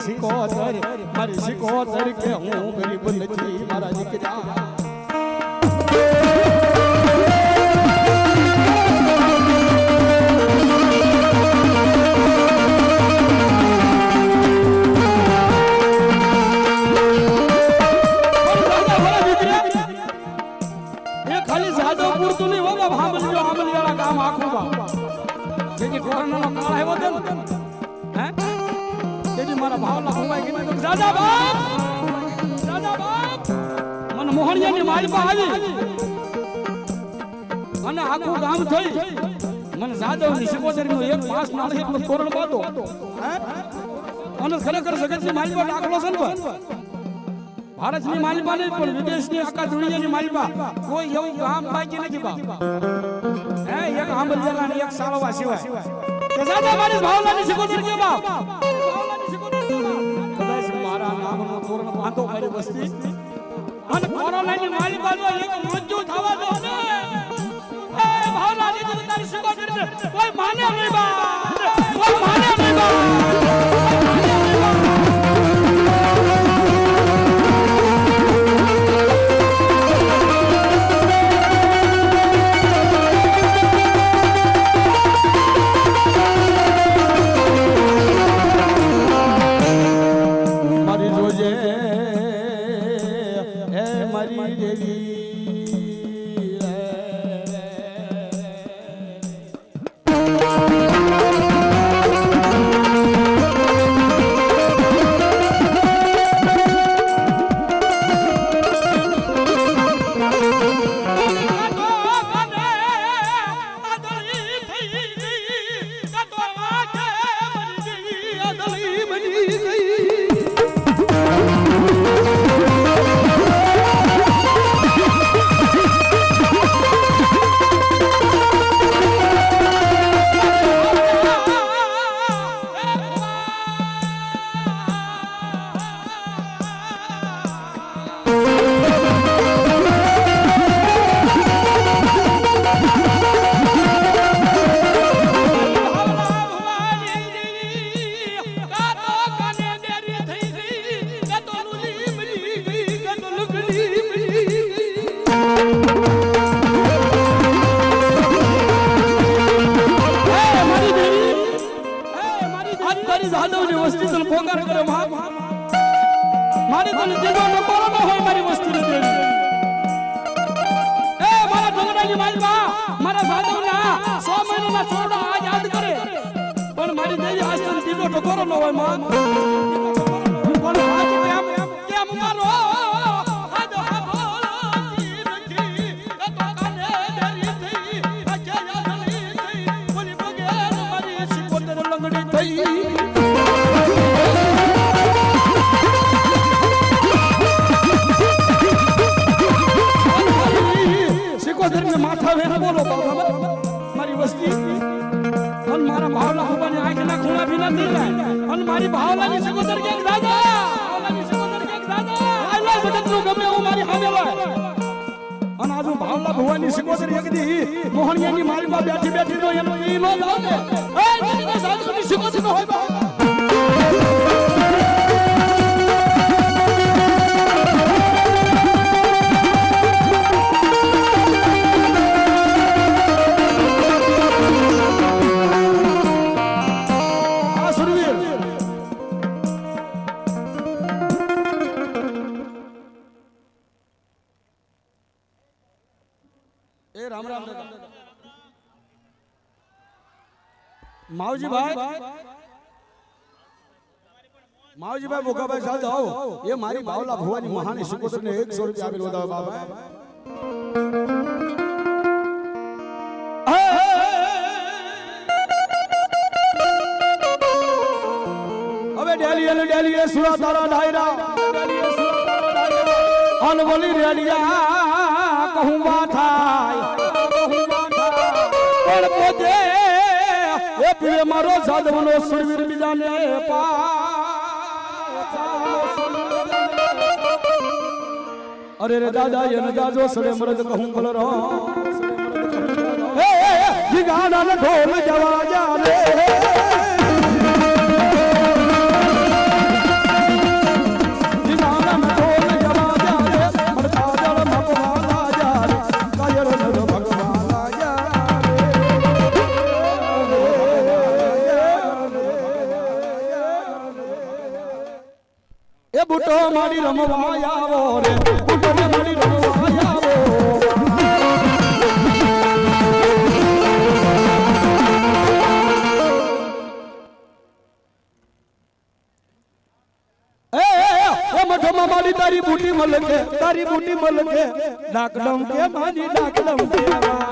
સિકોતર મારી સિકોતર કે હું ગરીબ નથી મારા દીકરા દાદા બાપ દાદા બાપ મને મોહણિયાની માલપા આવી. અને આખું ગામ થઈ મને જાદવની નો એક પાસ માણસ એટલો તોરણ હે અને ખરેખર જગતની માલપા દાખલો છે ને ભાઈ. ભારતની માલિપા નહીં, પણ વિદેશની આખા દુનિયાની માલિપા કોઈ એવું ગામ બાકી નથી બાપ હે, એક આંબલિયાના અને એક સાળવા સિવાય. કે જાદવ મારી ભાવનાની સિકોતર કે બાપ. બાંધો મારી વસ્તી. અને કોરોનાની મારી બાજુ એક મૃત્યુ થવા દો ને. એ ભાવનાની તો તારી સિકોતર છે કોઈ માને નહીં બા. કોઈ માને નહીં બાપ એ મારી તને દીવો નકોરો ન હોય મારી વસ્તુ દેવી એ મારા ડોંગરાની માલમાં મારા સાધવના સો મહિનાના છોડો આજ યાદ કરે. પણ મારી દેવી આજ તને દીવો ટકોરો ન હોય, માં. ભવાની સિકોતર એક દી મોહણિયાની મારી માં બેઠી બેઠી તો એનો ઈ લાવે એ સાધુની સિકોતર નો હોય માવજી ભાઈ માવજી ભાઈ મોકાભાઈ સાથે આવો. એ મારી બાવલા ભવાની મહાની સિકોતર ને 100 રૂપિયા આપી વધાવે બાબા હવે ડેલી કહું બા પણ પોતે એ પીવે મારો સાધવનો સુરવીર બીજાને પા અરે રે દાદા, એને જાજો સડે મરદ કહું બલરો હે જીગાના ને ઢોલ જવા જા બુટો મારી રમવા આવો રે, બુટો મારી રમવા આવો. મઠમાં મારી તારી બુટી મલકે, તારી બુટી મલકે ડાકડમ કે મારી ડાકડમ કેવા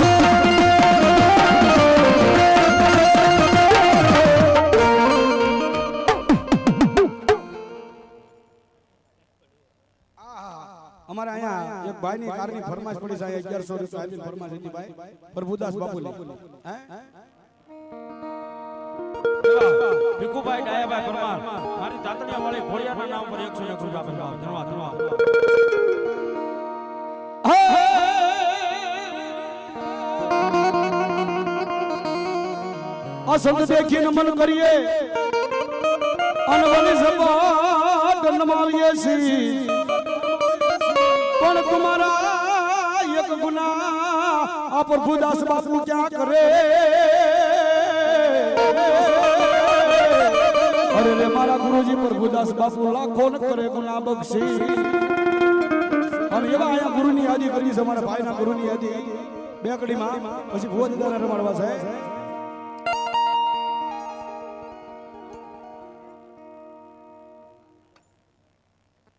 અમારે અહીંયા એક ભાઈ ની કારની ફરમાશ પડી જાય અગિયારસો રૂપિયા ફરમાશ હતી ભાઈ. પ્રભુદાસ બાપુ ભીખુભાઈ ડાયાભાઈ પરમાર. મારી તાતણિયા વાળી ખોડિયાના નામ પર એકસો એકસો રૂપિયા ધન્યવાદ ધન્યવાદ. અસંત દેખી નમન કરીએ. અનવની સપાટ નમાવીએ છીએ. પણ તમારા એક ગુના આ પ્રભુદાસ બાપુ ક્યાં કરે? અરે રે મારા ગુરુજી પ્રભુદાસ બાપુ લાખો ન કરે, ગુના બક્ષી. અને એવા અહીંયા ગુરુની યાદી કરી છે મારા ભાઈના ગુરુની યાદી. બેકડીમાં, પછી ભોજ દાદા રમાડવા છે.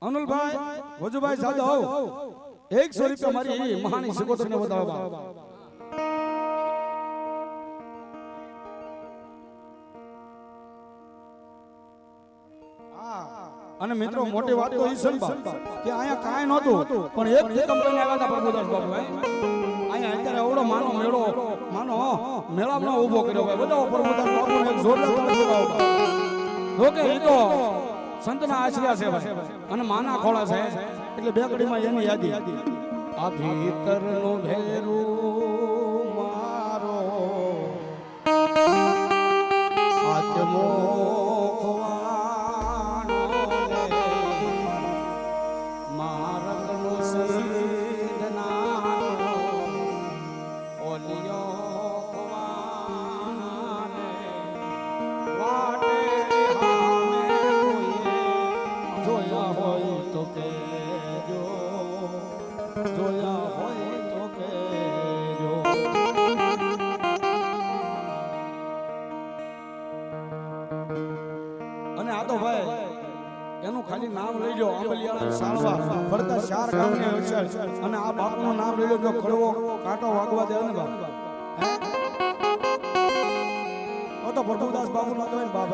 અનુલભાઈ વજુભાઈ જાદવ એક સો રૂપિયા મારી મહાની સિકોતર ને બતાવવા અને મિત્રો મોટી વાત તો ઈ છે કે અહીંયા કાંઈ નહોતું પણ એક થી કંપની આવ્યા હતા પ્રભુદાસ બાબુ અહીંયા અત્યારે એવડો માનો મેળો માનો મેળામાં ઊભો કર્યો ભાઈ. બધા પ્રભુદાસ બાપુ એક જોરદાર તાળી બજાવો. જો કે એ તો સંતના આશ્રયા છે ભાઈ. અને માના ખોળા છે. એટલે બેકડીમાં એની યાદી. આ ભીતરનો ભેરું મારો. આત્મો તો કહેજો જોયા હોય તો કહેજો અને આ તો ભાઈ, એનું ખાલી નામ લઈ લો આંબલિયાળા સાળવા, ફરતા ચાર ગામની હશે અને આ બાપનું નામ લઈ લો જો કડવો કાંટો વાગવા દે ને બાપ. તો પ્રભુદાસ બાપુ નો કહેવાય બાપ?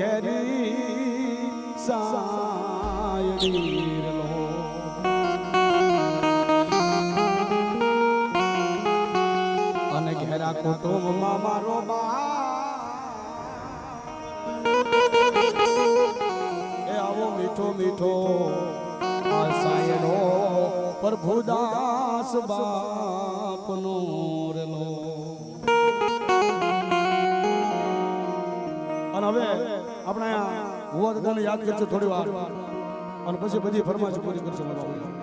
ને ઘેરી સાયડીરલો અને ઘેરા કુટુંબમાં મારો બા એ આવો મીઠો મીઠો સાયડો પ્રભુદાસ બાપનો આપણે હુવા દાદાને યાદ કરશું થોડી વાર અને પછી બધી ફરમાઈશ પૂરી કરશું મારા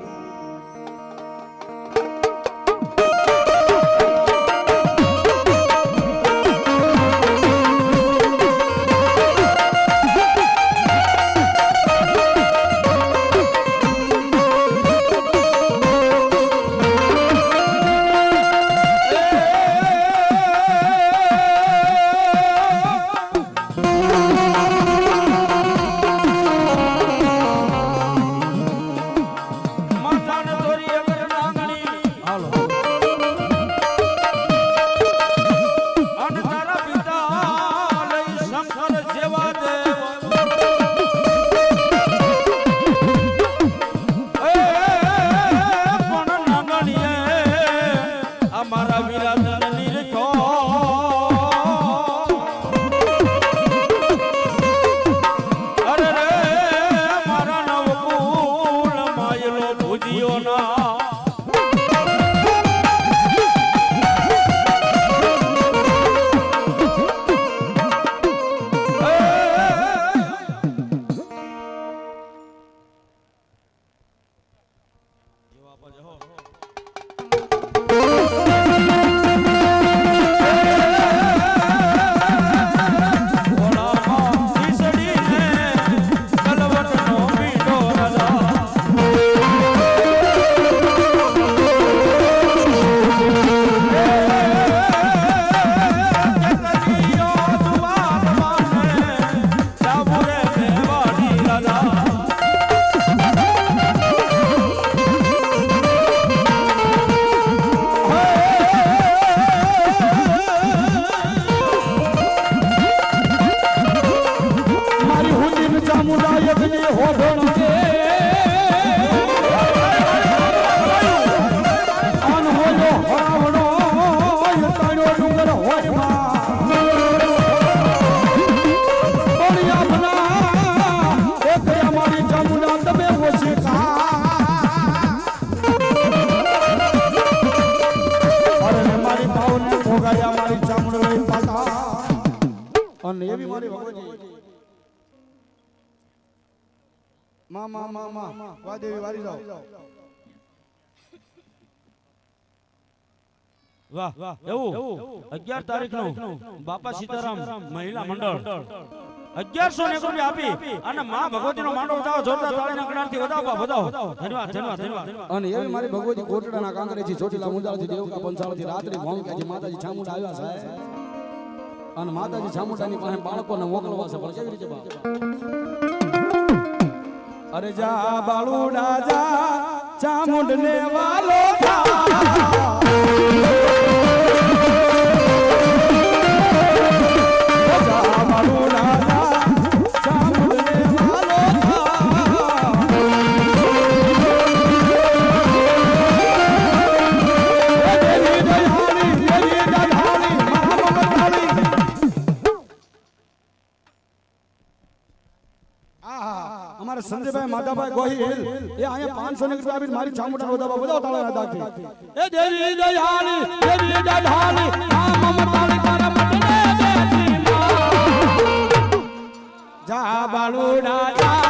વાહ વાહ એવું? અગિયાર તારીખનું બાપા સીતારામ મહિલા મંડળ. અગિયારસો ને રૂપિયા આપી અને માં ભગવતી નો માંડો વધાવો જોરદાર તાળીના થી વધાવો વધાવો ધન્યવાદ ધન્યવાદ ધન્યવાદ અને એવી મારી ભગવતી કોટડાના કાંકરેથી ચોટીલા મુંદાળથી દેવકા પંચાળથી રાત્રિ ભોંકાથી માતાજી ચામુંડા આવ્યા સાહેબ. અને માતાજી ચામુંડાની પાસે બાળકોને મોકલવા છે. પણ કેવી રીતે બાપ? અરે જા બાળુડા જા ચામુંડ ને વાલો થા. ગોહિલ એ અહીંયા પાંચસો ને રૂપિયા આપીને મારી ચામુંડા વધાવવા બધા તાળા દાખી એ દેવી દયાળી દેવી દયાળી મહામમતાળી તારા મટને દેતી. જા બાળુડા જા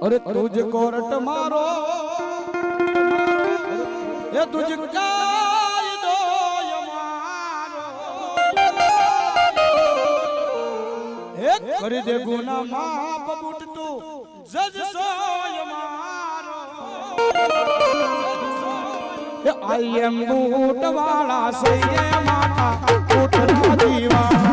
અરે તુજ કોરટ મારો, એ તુજ કાયદો મારો હે કરી દે ગુના માપ બુટ તું જજ સોય મારો એ આઈ એમ બૂટ સૈયે માતા બૂટ દીવા.